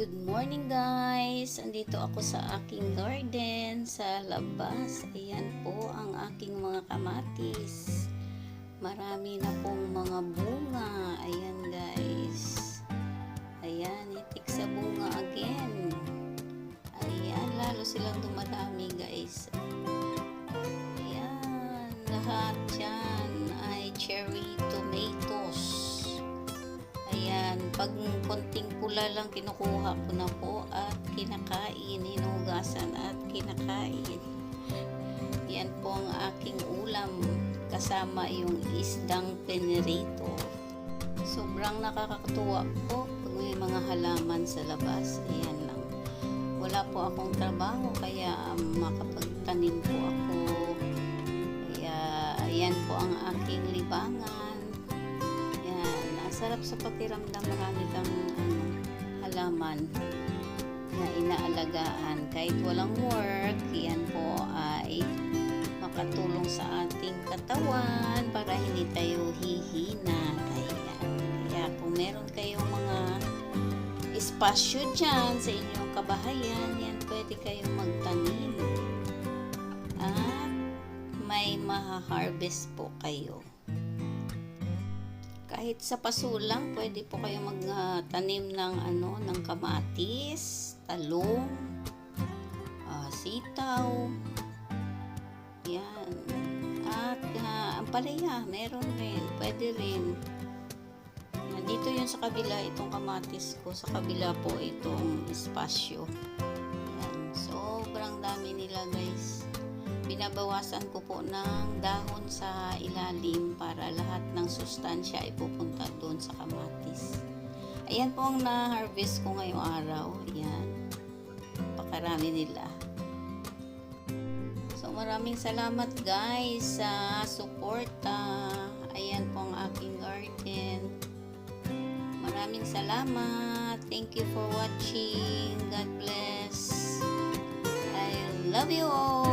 Good morning guys! Andito ako sa aking garden sa labas. Ayan po ang aking mga kamatis. Marami na pong mga bunga. Ayan guys. Ayan, itik sa bunga again. Ayan, lalo silang dumadami guys. Ayan, lahat yan ay cherry tomatoes. Ayan, pag konting pula lang kinukuha ko na po at kinakain, hinugasan at kinakain. Yan po ang aking ulam kasama yung isdang penirito. Sobrang nakakatuwa po pag may mga halaman sa labas. Ayan lang. Wala po akong trabaho kaya um, makapagtanim po ako. Kaya ayan po ang aking libangan. Sarap sa pakiramdam marami kang ano, halaman na inaalagaan. Kahit walang work, yan po ay makatulong sa ating katawan para hindi tayo hihina. Ayan. Kaya kung meron kayong mga espasyo dyan sa inyong kabahayan, yan pwede kayong magtanim. At may maha-harvest po kayo kahit sa paso pwede po kayo magtanim ng ano, ng kamatis, talong, ah, sitaw. Yan. At ah, ang palaya, meron rin, pwede rin. Nandito yun sa kabila, itong kamatis ko. Sa kabila po itong espasyo. Binabawasan ko po ng dahon sa ilalim para lahat ng sustansya ay pupunta doon sa kamatis. Ayan po ang na-harvest ko ngayong araw. Ayan. Pakarami nila. So maraming salamat guys sa suporta. Ayan po ang aking garden. Maraming salamat. Thank you for watching. God bless. I love you all.